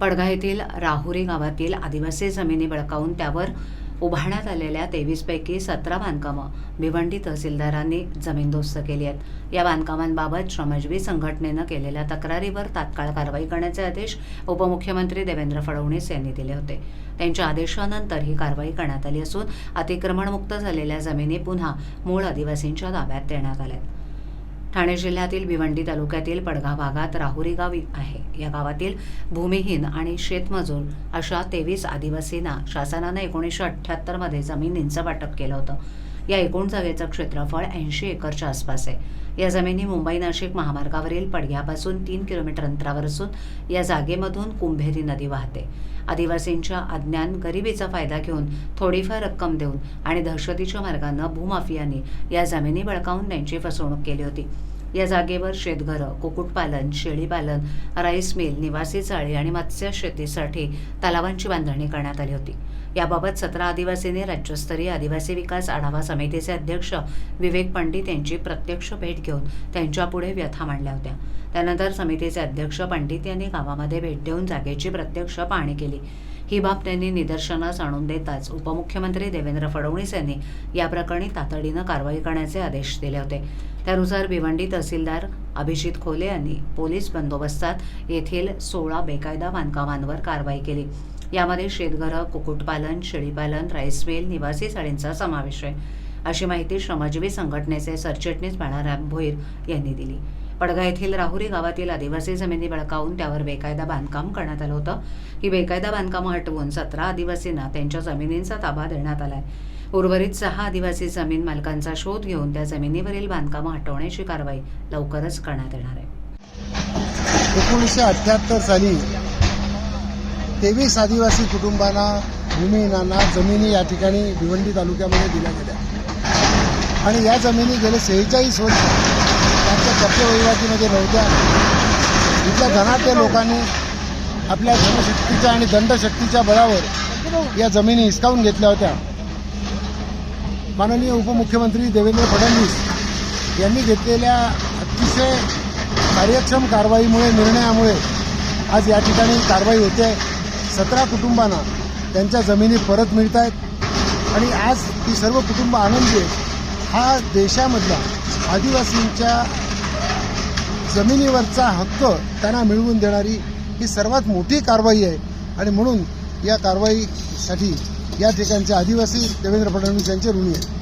पडघा येथील राहुरी गावातील आदिवासी जमिनी बळकावून त्यावर उभारण्यात आलेल्या तेवीसपैकी सतरा बांधकामं भिवंडी तहसीलदारांनी जमीनदोस्त केली आहेत या बांधकामांबाबत श्रमजीवी संघटनेनं केलेल्या तक्रारीवर तात्काळ कारवाई करण्याचे आदेश उपमुख्यमंत्री देवेंद्र फडणवीस यांनी दिले होते त्यांच्या आदेशानंतर ही कारवाई करण्यात आली असून अतिक्रमणमुक्त झालेल्या जमिनी पुन्हा मूळ आदिवासींच्या ताब्यात देण्यात आल्या आहेत. ठाणे जिल्ह्यातील भिवंडी तालुक्यातील पडगाव भागात राहुरी गाव आहे. या गावातील भूमिहीन आणि शेतमजूर अशा तेवीस आदिवासींना शासनानं एकोणीसशे अठ्ठ्याहत्तरमध्ये जमिनींचं वाटप केलं होतं. या एकूण जागेचं क्षेत्रफळ ऐंशी एकरच्या आसपास आहे. या जमिनी मुंबई नाशिक महामार्गावरील पडघ्यापासून तीन किलोमीटर अंतरावर असून या जागेमधून कुंभेरी नदी वाहते. आदिवासींच्या अज्ञान गरिबीचा फायदा घेऊन थोडीफार रक्कम देऊन आणि दहशतीच्या मार्गानं भूमाफियांनी या जमिनी बळकावून त्यांची फसवणूक केली होती. या जागेवर शेतघरं कुक्कुटपालन शेळीपालन राईस मिल निवासी चाळी आणि मत्स्य शेतीसाठी तलावांची बांधणी करण्यात आली होती. याबाबत सतरा आदिवासींनी राज्यस्तरीय आदिवासी विकास आढावा समितीचे अध्यक्ष विवेक पंडित यांची प्रत्यक्ष भेट घेऊन त्यांच्यापुढे व्यथा मांडल्या होत्या. त्यानंतर समितीचे अध्यक्ष पंडित यांनी गावामध्ये भेट देऊन जागेची प्रत्यक्ष पाहणी केली. ही बाब त्यांनी निदर्शनास आणून देताच उपमुख्यमंत्री देवेंद्र फडणवीस यांनी या प्रकरणी तातडीनं कारवाई करण्याचे आदेश दिले होते. त्यानुसार भिवंडी तहसीलदार अभिजित खोले यांनी पोलीस बंदोबस्तात येथील सोळा बेकायदा बांधकामांवर कारवाई केली. यामध्ये शेतघरं कुक्कुटपालन शेळीपालन राईस मिल निवासी साळींचा समावेश आहे. अशी माहिती श्रमजीवी संघटनेचे सरचिटणीस बाळाराम भोईर यांनी दिली. पडगा येथील राहुरी गावातील आदिवासी जमिनी बळकावून त्यावर बेकायदा बांधकाम करण्यात आलं होतं. ही बेकायदा बांधकामं हटवून सतरा आदिवासींना त्यांच्या जमिनींचा ताबा देण्यात आलाय. उर्वरित सहा आदिवासी जमीन मालकांचा शोध घेऊन त्या जमिनीवरील बांधकामं हटवण्याची कारवाई लवकरच करण्यात येणार आहे. एकोणीसशे अठ्ठ्याहत्तर साली तेवीस आदिवासी कुटुंबांना भूमिहीनांना जमिनी या ठिकाणी भिवंडी तालुक्यामध्ये दिल्या गेल्या. आणि या जमिनी गेले सेहेचाळीस वर्ष त्यांच्या वहिवाटीमध्ये नव्हत्या. इथल्या धनाढ्य लोकांनी आपल्या धनशक्तीच्या आणि दंडशक्तीच्या बळावर या जमिनी हिसकावून घेतल्या होत्या. माननीय उपमुख्यमंत्री देवेंद्र फडणवीस यांनी घेतलेल्या अतिशय कार्यक्षम कारवाईमुळे निर्णयामुळे आज या ठिकाणी कारवाई होते. सतरा कुटुंबांना त्यांच्या जमिनी परत मिळत आहेत आणि आज ती सर्व कुटुंब आनंदी आहेत. हा देशामधला आदिवासींच्या जमिनीवरचा हक्क त्यांना मिळवून देणारी ही सर्वात मोठी कारवाई आहे. आणि म्हणून या कारवाईसाठी या ठिकाणचे आदिवासी देवेंद्र फडणवीस यांचे ऋणी आहेत.